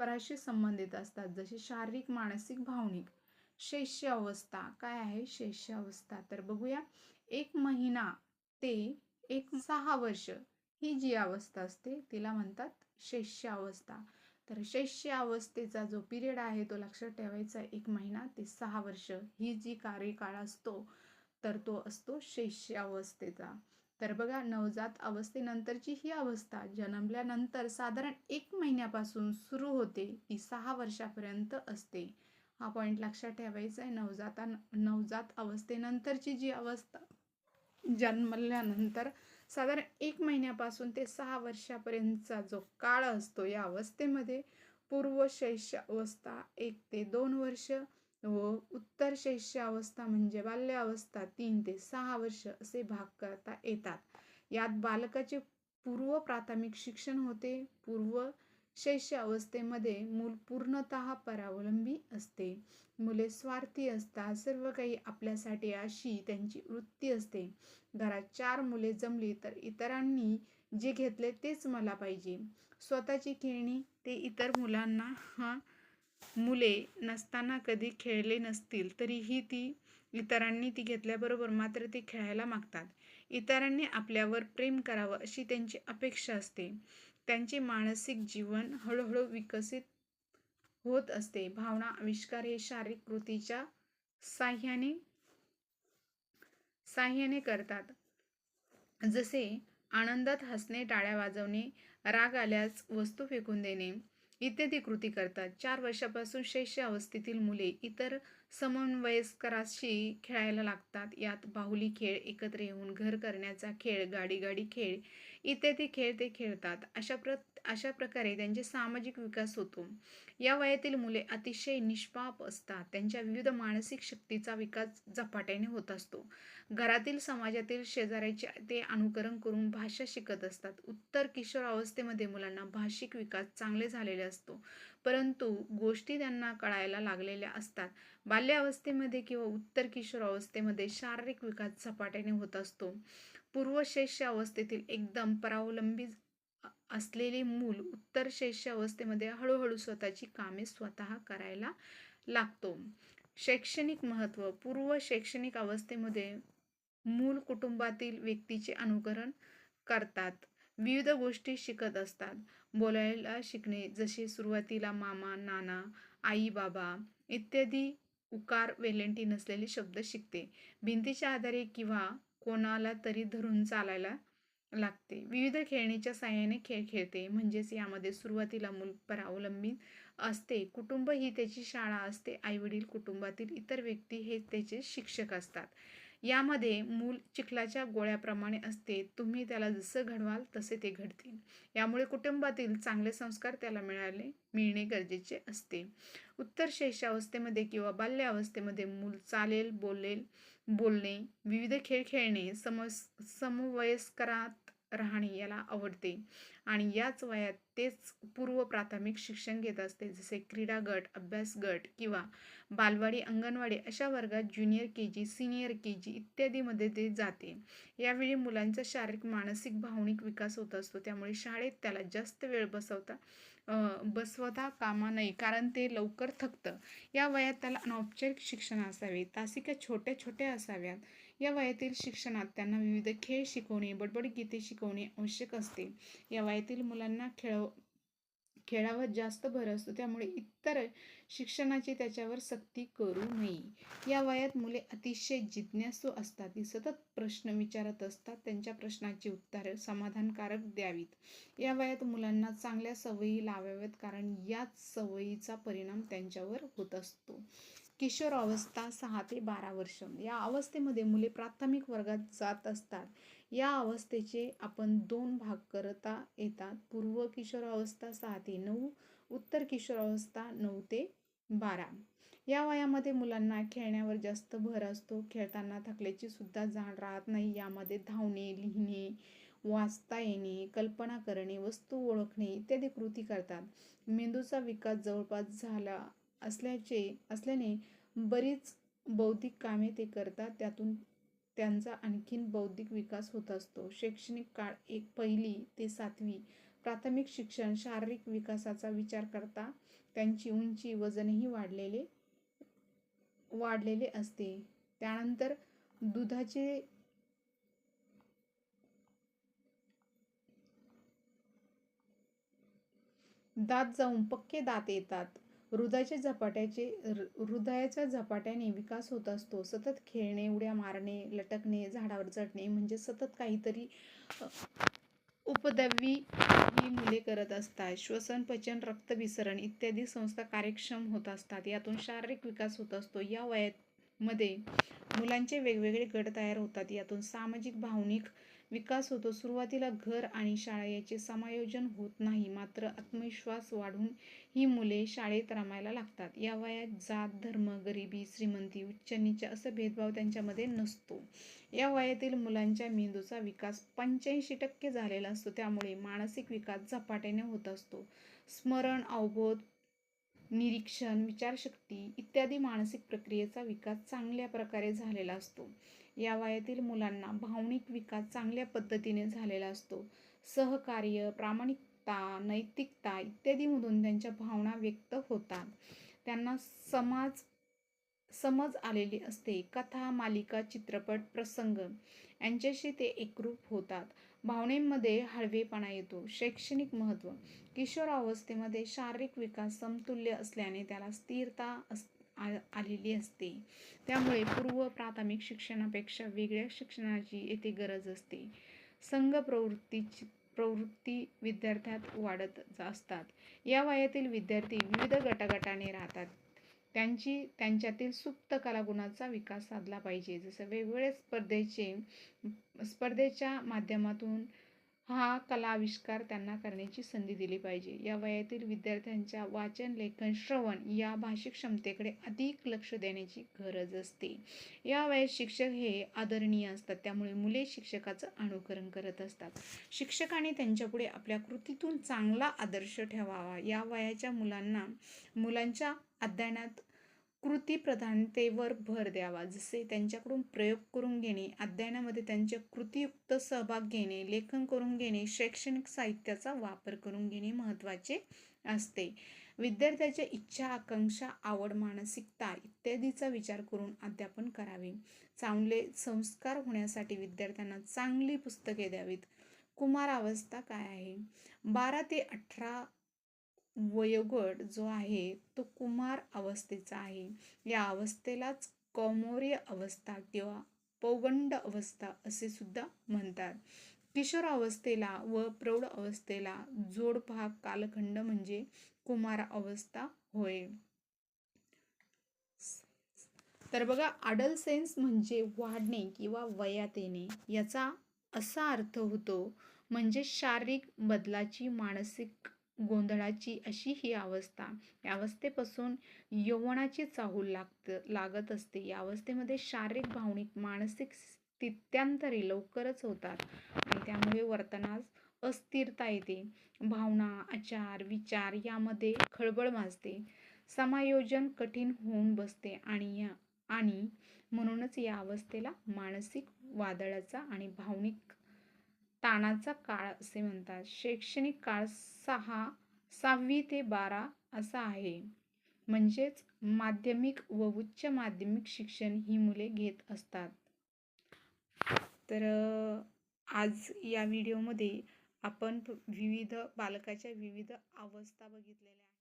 परस्पराशी संबंधित असतात जसे शारीरिक मानसिक भावनिक. शैष्य अवस्था काय आहे? शैष्य अवस्था. तर बघूया एक महिना ते एक सहा वर्ष ही जी अवस्था असते तिला म्हणतात शैष्य अवस्था. तर शैष्य अवस्थेचा जो पिरियड आहे तो लक्षात ठेवायचा एक महिना ते सहा वर्ष ही जी कार्यकाळ असतो तर तो असतो शैष्य अवस्थेचा. तर बघा नवजात अवस्थेनंतरची ही अवस्था जन्मल्यानंतर साधारण एक महिन्यापासून सुरू होते ती सहा वर्षापर्यंत असते. हा पॉईंट लक्षात ठेवायचा आहे. नवजाता नवजात अवस्थेनंतरची जी अवस्था जन्मल्यानंतर साधारण एक महिन्यापासून ते सहा वर्षापर्यंतचा जो काळ असतो या अवस्थेमध्ये पूर्व शैष्य अवस्था एक ते दोन वर्ष व उत्तर शैष्य अवस्था म्हणजे बाल्यावस्था तीन ते सहा वर्ष असे भाग करता येतात. यात बालकाचे पूर्व प्राथमिक शिक्षण होते पूर्व शैष्य अवस्थेमध्ये मूल पूर्णत परावलंबी असते. मुले स्वार्थी असतात सर्व काही आपल्यासाठी अशी त्यांची वृत्ती असते. घरात चार मुले जमली तर इतरांनी जे घेतले तेच मला पाहिजे. स्वतःची खेळणी ते इतर मुलांना हा मुले नसताना कधी खेळले नसतील तरीही ती इतरांनी ती घेतल्याबरोबर मात्र ती खेळायला मागतात. इतरांनी आपल्यावर प्रेम करावं अशी त्यांची अपेक्षा असते. त्यांचे मानसिक जीवन हळूहळू विकसित होत असते. भावना आविष्कार हे शारीरिक कृतीच्या साह्याने साह्याने करतात. जसे आनंदात हसणे टाळ्या वाजवणे राग आल्यास वस्तू फेकून देणे इत्यादी कृती करतात. चार वर्षापासून शैष्य अवस्थेतील मुले इतर समवयस्कराशी खेळायला लागतात. यात बाहुली खेळ एकत्र येऊन घर करण्याचा खेळ गाडी गाडी खेळ इत्यादी खेळ ते खेळतात. अशा प्र अशा प्रकारे त्यांचे सामाजिक विकास होतो. या वयातील मुले अतिशय निष्पाप असतात. त्यांच्या विविध मानसिक शक्तीचा विकास झपाट्याने होत असतो. घरातील समाजातील शेजाऱ्याचे ते अनुकरण करून भाषा शिकत असतात. उत्तर किशोर अवस्थेमध्ये मुलांना भाषिक विकास चांगले झालेले असतो. परंतु गोष्टी त्यांना कळायला लागलेल्या असतात. बाल्यावस्थेमध्ये किंवा उत्तर किशोर अवस्थेमध्ये शारीरिक विकास झपाट्याने होत असतो. पूर्वशैष्य अवस्थेतील एकदम परावलंबी असलेले मूल उत्तर शैष्य अवस्थेमध्ये हळूहळू स्वतःची कामे स्वतः करायला लागतो. शैक्षणिक महत्त्व पूर्व शैक्षणिक अवस्थेमध्ये मूल कुटुंबातील व्यक्तीचे अनुकरण करतात. विविध गोष्टी शिकत असतात. बोलायला शिकणे जसे सुरुवातीला मामा नाना आई बाबा इत्यादी उकार वेलेंटी नसलेले शब्द शिकते. भिंतीच्या आधारे किंवा कोणाला तरी धरून चालायला लागते. विविध खेळणीच्या साह्याने खेळ खेळते. म्हणजेच यामध्ये सुरुवातीला मूल परावलंबी असते. कुटुंब ही त्याची शाळा असते. आईवडील कुटुंबातील इतर व्यक्ती हे त्याचे शिक्षक असतात. यामध्ये मूल चिखलाच्या गोळ्याप्रमाणे असते. तुम्ही त्याला जसं घडवाल तसे ते घडतील. यामुळे कुटुंबातील चांगले संस्कार त्याला मिळाले मिळणे गरजेचे असते. उत्तर शैशावस्थेमध्ये किंवा बाल्यावस्थेमध्ये मूल चालेल बोलेल बोलणे विविध खेळ खेळणे समस समवयस्करात राहणे याला आवडते. आणि याच वयात तेच पूर्व प्राथमिक शिक्षण घेत असते जसे क्रीडा गट अभ्यास गट किंवा बालवाडी अंगणवाडी अशा वर्गात junior K G senior K जी इत्यादीमध्ये ते जाते. यावेळी मुलांचा शारीरिक मानसिक भावनिक विकास होत असतो. त्यामुळे शाळेत त्याला जास्त वेळ बसवता बसवता कामा नये कारण ते लवकर थकतं. या वयात त्याला अनौपचारिक शिक्षण असावे तासिका छोट्या छोट्या असाव्यात. या वयातील शिक्षणात त्यांना विविध खेळ शिकवणे बडबड गीते शिकवणे आवश्यक असते. या वयातील मुलांना खेळ खेळावर जास्त भर असतो त्यामुळे इतर शिक्षणाची त्याच्यावर सक्ती करू नये. या वयात मुले अतिशय जिज्ञासू असतात ती सतत प्रश्न विचारत असतात त्यांच्या प्रश्नाची उत्तरे समाधानकारक द्यावीत. या वयात मुलांना चांगल्या सवयी लावाव्यात कारण याच सवयीचा परिणाम त्यांच्यावर होत असतो. किशोर अवस्था सहा ते बारा वर्ष. या अवस्थेमध्ये मुले प्राथमिक वर्गात जात असतात. या अवस्थेचे आपण दोन भाग करता येतात. पूर्व किशोर अवस्था सहा ते नऊ उत्तर किशोर अवस्था नऊ ते बारा. या वयामध्ये मुलांना खेळण्यावर जास्त भर असतो. खेळताना थकल्याची सुद्धा जाण राहत नाही. यामध्ये धावणे लिहिणे वाचता येणे कल्पना करणे वस्तू ओळखणे इत्यादी कृती करतात. मेंदूचा विकास जवळपास झाला असल्याचे असल्याने बरीच बौद्धिक कामे ते करतात त्यातून त्यांचा आणखीन बौद्धिक विकास होत असतो. शैक्षणिक काळ एक पहिली ते सातवी. प्राथमिक शिक्षण शारीरिक विकासाचा विचार करता त्यांची उंची वजनही वाढलेले वाढलेले असते. त्यानंतर दुधाचे दात जाऊन पक्के दात येतात. हृदयाचे झपाट्याचे हृ- हृदयाच्या झपाट्याने विकास होत असतो. सतत खेळणे उड्या मारणे लटकणे झाडावर चढणे म्हणजे सतत काहीतरी उपद्रवी ही मुले करत असतात. श्वसन पचन रक्तभिसरण इत्यादी संस्था कार्यक्षम होत असतात. यातून शारीरिक विकास होत असतो. या वयात मध्ये मुलांचे वेगवेगळे गट तयार होतात. यातून सामाजिक भावनिक विकास होतो. सुरुवातीला घर आणि शाळा याचे समायोजन होत नाही. मात्र आत्मविश्वास वाढून ही मुले शाळेत रमायला लागतात. या वयात जात धर्म गरिबी श्रीमंती उच्च नीच असा भेदभाव त्यांच्यामध्ये नसतो. या वयातील मुलांच्या मेंदूचा विकास पंच्याऐंशी टक्के झालेला असतो. त्यामुळे मानसिक विकास झपाट्याने होत असतो. स्मरण अवबोध निरीक्षण विचारशक्ती इत्यादी मानसिक प्रक्रियेचा विकास चांगल्या प्रकारे झालेला असतो. या वयातील मुलांना भावनिक विकास चांगल्या पद्धतीने झालेला असतो. सहकार्य प्रामाणिकता नैतिकता इत्यादीमधून त्यांच्या भावना व्यक्त होतात. त्यांना समाज समज आलेली असते. कथा मालिका चित्रपट प्रसंग यांच्याशी ते एकरूप होतात. भावनेमध्ये हळवेपणा येतो. शैक्षणिक महत्त्व. किशोरावस्थेमध्ये शारीरिक विकास समतुल्य असल्याने त्याला स्थिरता अस आ- आलेली असते. त्यामुळे पूर्व प्राथमिक शिक्षणापेक्षा वेगळ्या शिक्षणाची येथे गरज असते. संघ प्रवृत्तीची प्रवृत्ती विद्यार्थ्यात वाढत जा- असतात. या वयातील विद्यार्थी विविध गटागटाने राहतात. त्यांची त्यांच्यातील सुप्त कलागुणाचा विकास साधला पाहिजे. जसं वेगवेगळ्या स्पर्धेचे स्पर्धेच्या माध्यमातून हा कला आविष्कार त्यांना करण्याची संधी दिली पाहिजे. या वयातील विद्यार्थ्यांच्या वाचन लेखन श्रवण या भाषिक क्षमतेकडे अधिक लक्ष देण्याची गरज असते. या वयात शिक्षक हे आदरणीय असतात. त्यामुळे मुले शिक्षकाचं अनुकरण करत असतात. शिक्षकाने त्यांच्यापुढे आपल्या कृतीतून चांगला आदर्श ठेवावा. या वयाच्या मुलांना मुलांच्या अध्ययनात कृतीप्रधानतेवर भर द्यावा. जसे त्यांच्याकडून प्रयोग करून घेणे अध्ययनामध्ये त्यांच्या कृतीयुक्त सहभाग घेणे लेखन करून घेणे शैक्षणिक साहित्याचा वापर करून घेणे महत्त्वाचे असते. विद्यार्थ्याच्या इच्छा आकांक्षा आवड मानसिकता इत्यादीचा विचार करून अध्यापन करावे. चांगले संस्कार होण्यासाठी विद्यार्थ्यांना चांगली पुस्तके द्यावीत. कुमार अवस्था काय आहे? बारा ते अठरा वयोगट जो आहे तो कुमार अवस्थेचा आहे. या अवस्थेलाच कौमोर्य अवस्था किंवा पौगंड अवस्था असे सुद्धा म्हणतात. किशोर अवस्थेला व प्रौढ अवस्थेला जोडभाग कालखंड म्हणजे कुमार अवस्था होय. तर बघा अडलसेन्स म्हणजे वाढणे किंवा वयात येणे याचा असा अर्थ होतो म्हणजे शारीरिक बदलाची मानसिक गोंधळाची अशी ही अवस्था. या अवस्थेपासून यौवनाची चाहूल लागत लागत असते. या अवस्थेमध्ये शारीरिक भावनिक मानसिक स्थित्यांतरे लवकरच होतात आणि त्यामुळे वर्तनास अस्थिरता येते. भावना आचार विचार यामध्ये खळबळ माजते समायोजन कठीण होऊन बसते आणि या आणि म्हणूनच या अवस्थेला मानसिक वादळाचा आणि भावनिक ताणाचा काळ असे म्हणतात. शैक्षणिक काळ सहा सहावी ते बारा असा आहे. म्हणजेच माध्यमिक व उच्च माध्यमिक शिक्षण ही मुले घेत असतात. तर आज या व्हिडिओमध्ये आपण विविध बालकाच्या विविध अवस्था बघितलेल्या आहेत